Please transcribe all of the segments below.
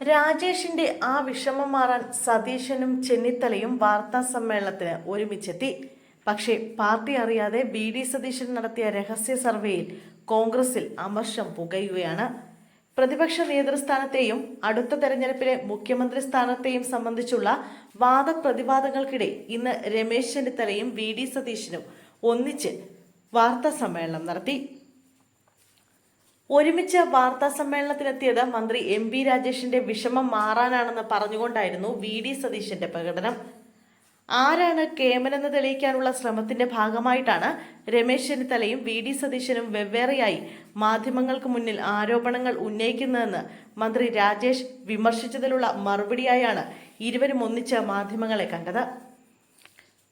രാജേഷിന്റെ ആ വിഷമം മാറാൻ സതീശനും ചെന്നിത്തലയും വാർത്താ സമ്മേളനത്തിന് ഒരുമിച്ചെത്തി. പക്ഷേ പാർട്ടി അറിയാതെ ബി ഡി സതീശൻ നടത്തിയ രഹസ്യ സർവേയിൽ കോൺഗ്രസിൽ അമർഷം പുകയുകയാണ്. പ്രതിപക്ഷ നേതൃസ്ഥാനത്തെയും അടുത്ത തെരഞ്ഞെടുപ്പിലെ മുഖ്യമന്ത്രി സ്ഥാനത്തെയും സംബന്ധിച്ചുള്ള വാദപ്രതിവാദങ്ങൾക്കിടെ ഇന്ന് രമേശ് ചെന്നിത്തലയും വി ഡി സതീശനും ഒന്നിച്ച് വാർത്താ സമ്മേളനം നടത്തി. ഒരുമിച്ച് വാർത്താ സമ്മേളനത്തിനെത്തിയത് മന്ത്രി എം വി രാജേഷിന്റെ വിഷമം മാറാനാണെന്ന് പറഞ്ഞുകൊണ്ടായിരുന്നു വി ഡി സതീശന്റെ പ്രകടനം. ആരാണ് കേമനെന്ന് തെളിയിക്കാനുള്ള ശ്രമത്തിന്റെ ഭാഗമായിട്ടാണ് രമേശ് ചെന്നിത്തലയും വി ഡി സതീശനും വെവ്വേറെയായി മാധ്യമങ്ങൾക്ക് മുന്നിൽ ആരോപണങ്ങൾ ഉന്നയിക്കുന്നതെന്ന് മന്ത്രി രാജേഷ് വിമർശിച്ചതിലുള്ള മറുപടിയായാണ് ഇരുവരും ഒന്നിച്ച് മാധ്യമങ്ങളെ കണ്ടത്.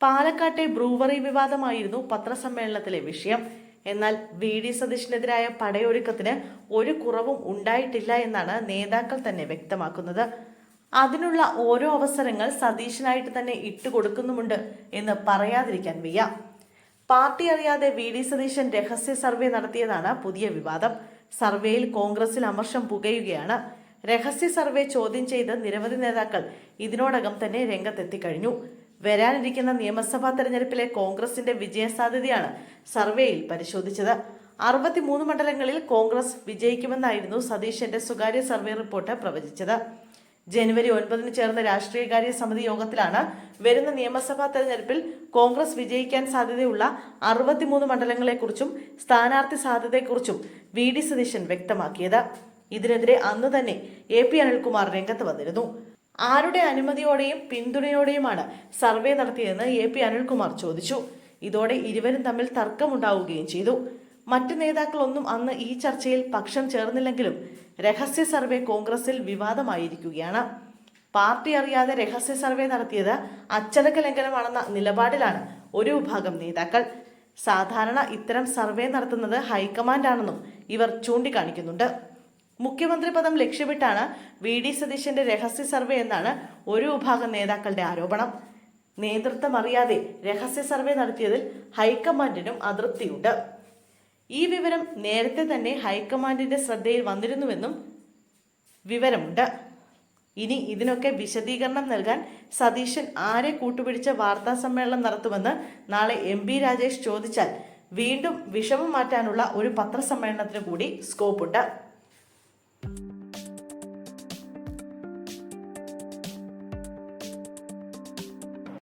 പാലക്കാട്ടെ ബ്രൂവറി വിവാദമായിരുന്നു പത്രസമ്മേളനത്തിലെ വിഷയം. എന്നാൽ വി ഡി സതീഷിനെതിരായ പടയൊരുക്കത്തിന് ഒരു കുറവും ഉണ്ടായിട്ടില്ല എന്നാണ് നേതാക്കൾ തന്നെ വ്യക്തമാക്കുന്നത്. അതിനുള്ള ഓരോ അവസരങ്ങൾ സതീശനായിട്ട് തന്നെ ഇട്ടുകൊടുക്കുന്നുമുണ്ട് എന്ന് പറയാതിരിക്കാൻ വയ്യ. പാർട്ടി അറിയാതെ വി ഡി സതീശൻ രഹസ്യ സർവേ നടത്തിയതാണ് പുതിയ വിവാദം. സർവേയിൽ കോൺഗ്രസിൽ അമർഷം പുകയുകയാണ്. രഹസ്യ സർവേ ചോദ്യം ചെയ്ത് നിരവധി നേതാക്കൾ ഇതിനോടകം തന്നെ രംഗത്തെത്തിക്കഴിഞ്ഞു. വരാനിരിക്കുന്ന നിയമസഭാ തെരഞ്ഞെടുപ്പിലെ കോൺഗ്രസിന്റെ വിജയസാധ്യതയാണ് സർവേയിൽ പരിശോധിച്ചത്. അറുപത്തിമൂന്ന് മണ്ഡലങ്ങളിൽ കോൺഗ്രസ് വിജയിക്കുമെന്നായിരുന്നു സതീശന്റെ സ്വകാര്യ സർവേ റിപ്പോർട്ട് പ്രവചിച്ചത്. ജനുവരി ഒൻപതിന് ചേർന്ന രാഷ്ട്രീയകാര്യ സമിതി യോഗത്തിലാണ് വരുന്ന നിയമസഭാ തെരഞ്ഞെടുപ്പിൽ കോൺഗ്രസ് വിജയിക്കാൻ സാധ്യതയുള്ള അറുപത്തിമൂന്ന് മണ്ഡലങ്ങളെക്കുറിച്ചും സ്ഥാനാർത്ഥി സാധ്യതയെക്കുറിച്ചും വി ഡി സതീശൻ വ്യക്തമാക്കിയത്. ഇതിനെതിരെ അന്ന് തന്നെ എ പി അനിൽകുമാർ രംഗത്ത് വന്നിരുന്നു. ആരുടെ അനുമതിയോടെയും പിന്തുണയോടെയുമാണ് സർവേ നടത്തിയതെന്ന് എ പി അനിൽകുമാർ ചോദിച്ചു. ഇതോടെ ഇരുവരും തമ്മിൽ തർക്കമുണ്ടാവുകയും ചെയ്തു. മറ്റ് നേതാക്കളൊന്നും അന്ന് ഈ ചർച്ചയിൽ പക്ഷം ചേർന്നില്ലെങ്കിലും രഹസ്യ സർവേ കോൺഗ്രസിൽ വിവാദമായിരിക്കുകയാണ്. പാർട്ടി അറിയാതെ രഹസ്യ സർവേ നടത്തിയത് അച്ചടക്ക ലംഘനമാണെന്ന നിലപാടിലാണ് ഒരു വിഭാഗം നേതാക്കൾ. സാധാരണ ഇത്തരം സർവേ നടത്തുന്നത് ഹൈക്കമാൻഡാണെന്നും ഇവർ ചൂണ്ടിക്കാണിക്കുന്നുണ്ട്. മുഖ്യമന്ത്രി പദം ലക്ഷ്യമിട്ടാണ് വി ഡി സതീശന്റെ രഹസ്യ സർവേ എന്നാണ് ഒരു വിഭാഗം നേതാക്കളുടെ ആരോപണം. നേതൃത്വം അറിയാതെ രഹസ്യ സർവേ നടത്തിയതിൽ ഹൈക്കമാൻഡിനും അതൃപ്തിയുണ്ട്. ഈ വിവരം നേരത്തെ തന്നെ ഹൈക്കമാൻഡിന്റെ ശ്രദ്ധയിൽ വന്നിരുന്നുവെന്നും വിവരമുണ്ട്. ഇനി ഇതിനൊക്കെ വിശദീകരണം നൽകാൻ സതീശൻ ആരെ കൂട്ടുപിടിച്ച വാർത്താ സമ്മേളനം നടത്തുമെന്ന് നാളെ എം പി രാജേഷ് ചോദിച്ചാൽ വീണ്ടും വിഷമം മാറ്റാനുള്ള ഒരു പത്രസമ്മേളനത്തിന് കൂടി സ്കോപ്പുണ്ട്.